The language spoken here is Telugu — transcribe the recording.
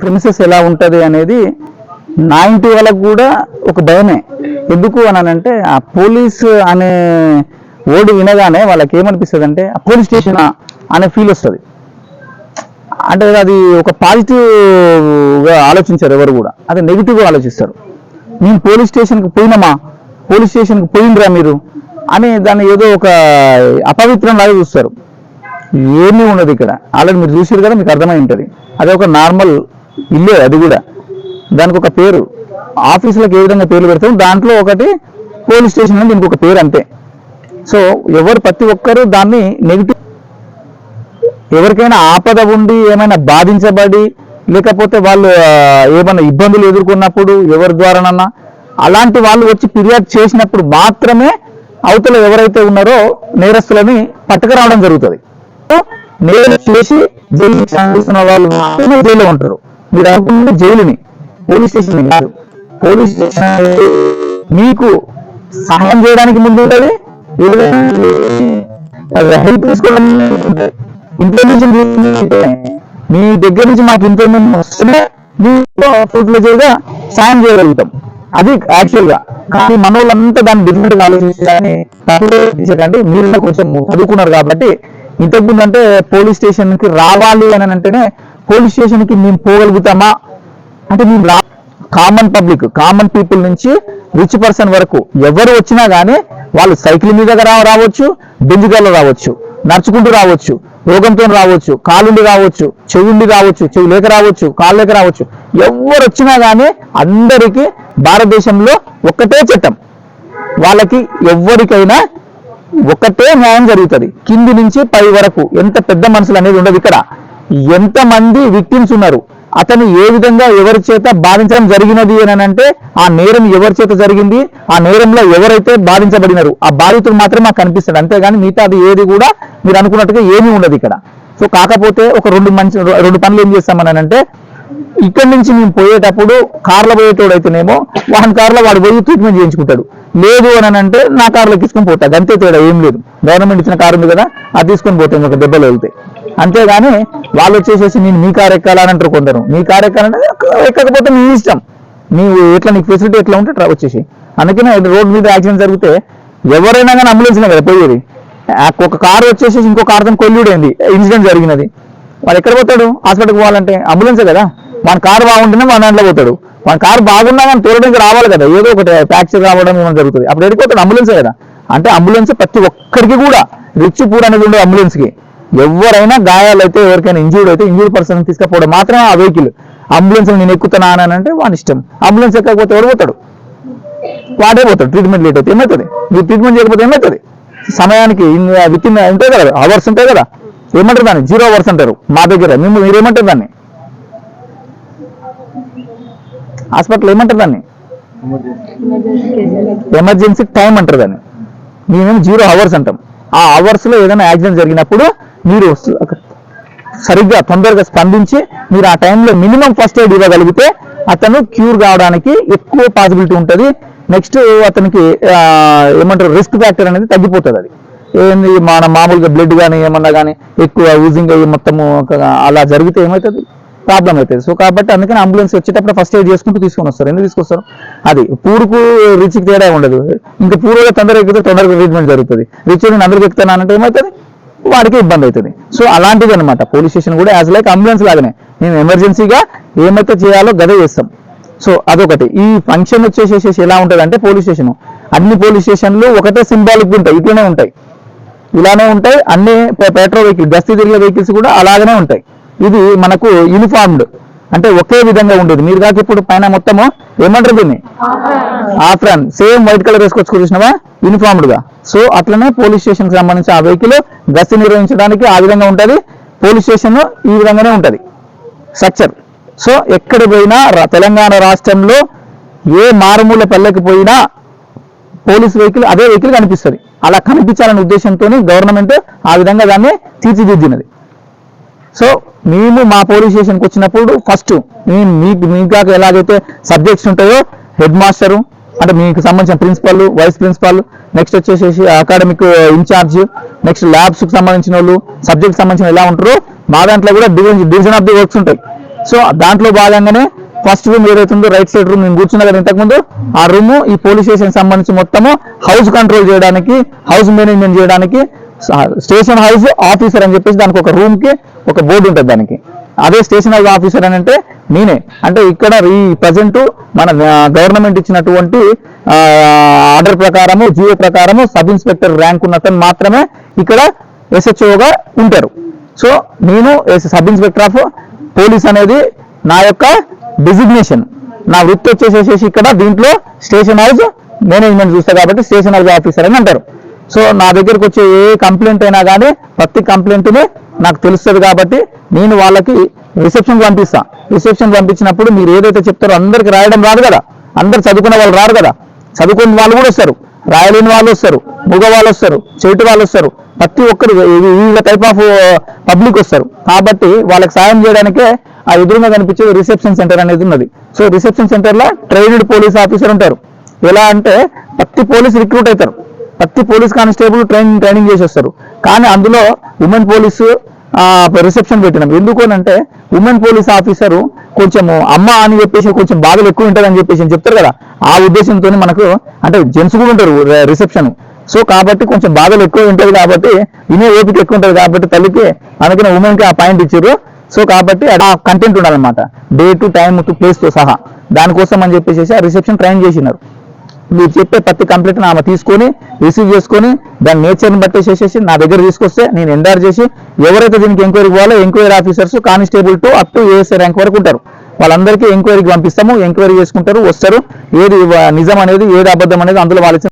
ప్రిమిసెస్ ఎలా ఉంటుంది అనేది నా ఇంటి వాళ్ళకు కూడా ఒక భయమే. ఎందుకు అని అంటే ఆ పోలీస్ అనే ఓడి వినగానే వాళ్ళకి ఏమనిపిస్తుంది అంటే ఆ పోలీస్ స్టేషన్ అనే ఫీల్ వస్తుంది. అంటే అది ఒక పాజిటివ్గా ఆలోచించారు ఎవరు కూడా. అది నెగిటివ్గా ఆలోచిస్తారు. మేము పోలీస్ స్టేషన్కి పోయినామా? పోలీస్ స్టేషన్కి పోయిండ్రా మీరు? అని దాన్ని ఏదో ఒక అపవిత్రం లాగా చూస్తారు. ఏమీ ఉండదు ఇక్కడ. ఆల్రెడీ మీరు చూసారు కదా మీకు అర్థమై ఉంటుంది. అది ఒక నార్మల్ ఇల్లే అది కూడా. దానికి ఒక పేరు. ఆఫీసులకు ఏ విధంగా పేర్లు పెడతాం దాంట్లో ఒకటి పోలీస్ స్టేషన్ అని దీనికి ఒక పేరు అంతే. సో ఎవరు ప్రతి ఒక్కరూ దాన్ని నెగిటివ్ ఎవరికైనా ఆపద ఉండి ఏమైనా బాధించబడి లేకపోతే వాళ్ళు ఏమైనా ఇబ్బందులు ఎదుర్కొన్నప్పుడు ఎవరి ద్వారానన్నా అలాంటి వాళ్ళు వచ్చి ఫిర్యాదు చేసినప్పుడు మాత్రమే అవతల ఎవరైతే ఉన్నారో నేరస్తులని పట్టుకురావడం జరుగుతుంది. నేరం చేసి జైలు వాళ్ళు మాత్రమే జైల్లో ఉంటారు. మీరు అనుకుంటే జైలుని పోలీస్ స్టేషన్ కాదు. పోలీస్ స్టేషన్ మీకు సహాయం చేయడానికి ముందు ఉంటుంది హెల్ప్ తీసుకోవడానికి ఇన్ఫర్మేషన్ మీ దగ్గర నుంచి మాకు ఇన్ఫర్మేషన్ వస్తేనే మీకు ఫుల్ సాయం చేయగలుగుతాం. అది యాక్చువల్గా. కానీ మన వాళ్ళంతా దాన్ని డిఫరెంట్గా ఆలోచించాలని మీరు కొంచెం చదువుకున్నారు కాబట్టి ఇంతకుముందు అంటే పోలీస్ స్టేషన్కి రావాలి అని అంటేనే పోలీస్ స్టేషన్కి మేము పోగలుగుతామా? అంటే మేము రా కామన్ పబ్లిక్ కామన్ పీపుల్ నుంచి రిచ్ పర్సన్ వరకు ఎవరు వచ్చినా కానీ వాళ్ళు సైకిల్ మీద రావచ్చు బెంజిగాల్లో రావచ్చు నడుచుకుంటూ రావచ్చు రోగంతో రావచ్చు కాలుండి రావచ్చు చెవుండి రావచ్చు చెవి లేక రావచ్చు కాలు లేక రావచ్చు ఎవరు వచ్చినా కానీ అందరికీ భారతదేశంలో ఒక్కటే చట్టం. వాళ్ళకి ఎవరికైనా ఒకటే న్యాయం జరుగుతుంది. కింది నుంచి పై వరకు ఎంత పెద్ద మనుషులు అనేది ఉండదు ఇక్కడ. ఎంత మంది విక్టిమ్స్ ఉన్నారు? అతను ఏ విధంగా ఎవరి చేత బాధించడం జరిగినది అని అంటే ఆ నేరం ఎవరి చేత జరిగింది? ఆ నేరంలో ఎవరైతే బాధించబడినారు? ఆ బాధితుడు మాత్రమే మాకు కనిపిస్తాడు. అంతేగాని మిగతా అది ఏది కూడా మీరు అనుకున్నట్టుగా ఏమీ ఉండదు ఇక్కడ. సో కాకపోతే ఒక రెండు మంచి రెండు పనులు ఏం చేస్తామని అంటే ఇక్కడి నుంచి మేము పోయేటప్పుడు కార్లో పోయేటోడు అయితేనేమో వాహన కార్లో వాడు పోయి ట్రీట్మెంట్ చేయించుకుంటాడు. లేదు అని అంటే నా కార్లో తీసుకొని పోతాడు. అంతే తేడా ఏం లేదు. గవర్నమెంట్ ఇచ్చిన కారు ఉంది కదా అది తీసుకొని పోతాం ఒక దెబ్బలు వెళ్తే అంతేగాని వాళ్ళు వచ్చేసేసి నేను మీ కారు ఎక్కాలని అంటారు కొందరు. మీ కారు ఎక్కాలంటే ఎక్కకపోతే మీ ఇష్టం. నీవు ఎట్లా నీకు ఫెసిలిటీ ఎట్లా ఉంటే ట్రా వచ్చేసి. అందుకనే రోడ్ మీద యాక్సిడెంట్ జరిగితే ఎవరైనా కానీ అంబులెన్స్నే కదా పోయేది. ఒక కారు వచ్చేసి ఇంకో కారుతో కొల్లుడైంది ఇన్సిడెంట్ జరిగినది. వాడు ఎక్కడ పోతాడు? హాస్పిటల్కి పోవాలంటే అంబులెన్సే కదా. మన కారు బాగుంటేనే మన దాంట్లో పోతాడు. మన కారు బాగున్నా కానీ తోలడానికి రావాలి కదా. ఏదో ఒకటి ఫ్రాక్చర్ రావడం ఏమైనా జరుగుతుంది. అప్పుడు ఎడిపోతాడు అంబులెన్సే కదా. అంటే అంబులెన్స్ ప్రతి ఒక్కరికి కూడా. రిచ్ పూర్ అనేది ఉండదు అంబులెన్స్కి. ఎవరైనా గాయాలైతే ఎవరికైనా ఇంజూర్డ్ అయితే ఇంజూర్డ్ పర్సన్ తీసుకపోవడం మాత్రమే ఆ వెహికల్ అంబులెన్స్ నేను ఎక్కుతానా అంటే వాని ఇష్టం. అంబులెన్స్ ఎక్కకపోతే ఎవరు పోతాడు? వాడే పోతాడు. ట్రీట్మెంట్ లేట్ అయితే ఏమవుతుంది? మీరు ట్రీట్మెంట్ చేయకపోతే ఏమవుతుంది? సమయానికి విత్ ఇన్ ఉంటాయి కదా అవర్స్ ఉంటాయి కదా. ఏమంటారు దాన్ని? జీరో అవర్స్ అంటారు. మా దగ్గర. మేము మీరు ఏమంటారు దాన్ని? హాస్పిటల్ ఏమంటారు దాన్ని? ఎమర్జెన్సీ టైం అంటారు దాన్ని. మేమేమో జీరో అవర్స్ అంటాం. ఆ అవర్స్లో ఏదైనా యాక్సిడెంట్ జరిగినప్పుడు మీరు సరిగ్గా తొందరగా స్పందించి మీరు ఆ టైంలో మినిమం ఫస్ట్ ఎయిడ్ ఇవ్వగలిగితే అతను క్యూర్ కావడానికి ఎక్కువ పాసిబిలిటీ ఉంటుంది. నెక్స్ట్ అతనికి ఏమంటారు రిస్క్ ఫ్యాక్టర్ అనేది తగ్గిపోతుంది అది. ఏంది మన మామూలుగా బ్లడ్ కానీ ఏమన్నా కానీ ఎక్కువ యూజింగ్ అయ్యి మొత్తము అలా జరిగితే ఏమవుతుంది ప్రాబ్లం అవుతుంది. సో కాబట్టి అందుకని అంబులెన్స్ వచ్చేటప్పుడు ఫస్ట్ ఎయిడ్ చేసుకుంటూ తీసుకొని వస్తారు. ఎందుకు తీసుకొస్తారు? అది పూరుకు రిచ్కి తేడా ఉండదు ఇంకా పూర్వగా తొందరగా ఎక్కితే తొందరగా ట్రీట్మెంట్ జరుగుతుంది. రిచ్ నేను అందరికి ఎక్కుతానంటే ఏమవుతుంది? వాడికి ఇబ్బంది అవుతుంది. సో అలాంటిది అనమాట పోలీస్ స్టేషన్ కూడా యాజ్ లైక్ అంబులెన్స్ లాగానే మేము ఎమర్జెన్సీగా ఏమైతే చేయాలో గదే చేస్తాం. సో అదొకటి. ఈ ఫంక్షన్ వచ్చేసేసి ఎలా ఉంటుంది అంటే పోలీస్ స్టేషన్. అన్ని పోలీస్ స్టేషన్లు ఒకటే సింబాలిక్ ఉంటాయి. ఇట్లనే ఉంటాయి. ఇలానే ఉంటాయి. అన్ని పెట్రోల్ వెహికల్ గస్తీ తిరిగే వెహికల్స్ కూడా అలాగనే ఉంటాయి. ఇది మనకు యూనిఫార్మ్డ్ అంటే ఒకే విధంగా ఉండేది. మీరు కాక ఇప్పుడు పైన మొత్తము ఏమంటారు దీన్ని? ఆఫ్రాన్. సేమ్ వైట్ కలర్ వేసుకొచ్చుకో చూసినావా యూనిఫామ్డ్గా. సో అట్లనే పోలీస్ స్టేషన్కి సంబంధించి ఆ వెహికల్ గస్తీ నిర్వహించడానికి ఆ విధంగా ఉంటది. పోలీస్ స్టేషన్ ఈ విధంగానే ఉంటది. స్ట్రక్చర్ సో ఎక్కడ పోయినా తెలంగాణ రాష్ట్రంలో ఏ మారుమూల పల్లెకి పోయినా పోలీస్ వెహికల్ అదే వెహికల్ కనిపిస్తుంది. అలా కనిపించాలనే ఉద్దేశంతో గవర్నమెంట్ ఆ విధంగా దాన్ని తీర్చిదిద్దినది. సో మేము మా పోలీస్ స్టేషన్కి వచ్చినప్పుడు ఫస్ట్ మేము మీకు మీకు కాక ఎలాగైతే సబ్జెక్ట్స్ ఉంటాయో హెడ్ మాస్టరు అంటే మీకు సంబంధించిన ప్రిన్సిపల్ వైస్ ప్రిన్సిపాల్ నెక్స్ట్ వచ్చేసేసి అకాడమిక్ ఇన్ఛార్జ్ నెక్స్ట్ ల్యాబ్స్కి సంబంధించిన వాళ్ళు సబ్జెక్ట్ సంబంధించిన ఎలా ఉంటారో మా దాంట్లో కూడా division division of the works ఉంటాయి. సో దాంట్లో భాగంగానే ఫస్ట్ రూమ్ ఏదైతుందో రైట్ సైడ్ రూమ్ నేను కూర్చున్నా కదా ఇంతకుముందు ఆ రూమ్ ఈ పోలీస్ స్టేషన్ సంబంధించి మొత్తము హౌస్ కంట్రోల్ చేయడానికి హౌస్ మేనేజ్మెంట్ చేయడానికి స్టేషన్ హౌస్ ఆఫీసర్ అని చెప్పేసి దానికి ఒక రూమ్కి ఒక బోర్డు ఉంటుంది దానికి. అదే స్టేషన్ హౌస్ ఆఫీసర్ అని అంటే నేనే. అంటే ఇక్కడ ఈ ప్రజెంట్ మన గవర్నమెంట్ ఇచ్చినటువంటి ఆర్డర్ ప్రకారము జియో ప్రకారము సబ్ ఇన్స్పెక్టర్ ర్యాంక్ ఉన్నతను మాత్రమే ఇక్కడ ఎస్హెచ్ఓగా ఉంటారు. సో నేను సబ్ ఇన్స్పెక్టర్ ఆఫ్ పోలీస్ అనేది నా యొక్క డిజిగ్నేషన్ నా వృత్తి వచ్చేసేసి ఇక్కడ దీంట్లో స్టేషన్ హౌస్ మేనేజ్మెంట్ చూస్తా కాబట్టి స్టేషన్ హౌస్ ఆఫీసర్ అని అంటారు. సో నా దగ్గరకు వచ్చే ఏ కంప్లైంట్ అయినా కానీ ప్రతి కంప్లైంట్ని నాకు తెలుస్తుంది కాబట్టి నేను వాళ్ళకి రిసెప్షన్ పంపిస్తా. రిసెప్షన్ పంపించినప్పుడు మీరు ఏదైతే చెప్తారో అందరికి రాయడం రాదు కదా. అందరు చదువుకున్న వాళ్ళు రారు కదా. చదువుకున్న వాళ్ళు కూడా వస్తారు. రాయలేని వాళ్ళు వస్తారు. మగ వాళ్ళు వస్తారు. చెవిటి వాళ్ళు వస్తారు. ప్రతి ఒక్కరు వివిధ టైప్ ఆఫ్ పబ్లిక్ వస్తారు. కాబట్టి వాళ్ళకి సాయం చేయడానికే ఆ ఎదురుగా కనిపించే రిసెప్షన్ సెంటర్ అనేది ఉన్నది. సో రిసెప్షన్ సెంటర్లో ట్రైన్డ్ పోలీస్ ఆఫీసర్ ఉంటారు. ఎలా అంటే ప్రతి పోలీస్ రిక్రూట్ అవుతారు. ప్రతి పోలీస్ కానిస్టేబుల్ ట్రైనింగ్ ట్రైనింగ్ చేసేస్తారు కానీ అందులో ఉమెన్ పోలీసు రిసెప్షన్ పెట్టినాం. ఎందుకు అంటే ఉమెన్ పోలీస్ ఆఫీసరు కొంచెము అమ్మ అని చెప్పేసి కొంచెం బాధలు ఎక్కువ ఉంటుంది అని చెప్పేసి చెప్తారు కదా. ఆ ఉద్దేశంతో మనకు అంటే జెంట్స్ కూడా ఉంటారు రిసెప్షన్. సో కాబట్టి కొంచెం బాధలు ఎక్కువ ఉంటుంది కాబట్టి వినే ఓపిక ఎక్కువ ఉంటుంది కాబట్టి తల్లికి అందుకని ఉమెన్కి ఆ పాయింట్ ఇచ్చారు. సో కాబట్టి ఆ కంటెంట్ ఉండాలన్నమాట. డే టు టైం టు ప్లేస్తో సహా. దానికోసం అని చెప్పేసి ఆ రిసెప్షన్ ట్రైన్ చేసినారు. మీరు చెప్పే ప్రతి కంప్లైంట్ ఆమె తీసుకొని రిసీవ్ చేసుకొని దాని నేచర్ని బట్టి చేసేసి నా దగ్గర తీసుకొస్తే నేను ఎండార్ చేసి ఎవరైతే దీనికి enquiry పోవాలో enquiry officers constable to up to ASI rank వరకు ఉంటారు. వాళ్ళందరికీ ఎంక్వైరీకి పంపిస్తాము ఎంక్వైరీ చేసుకుంటారు వస్తారు. ఏది నిజం అనేది ఏది అబద్ధం అనేది అందులో వాళ్ళ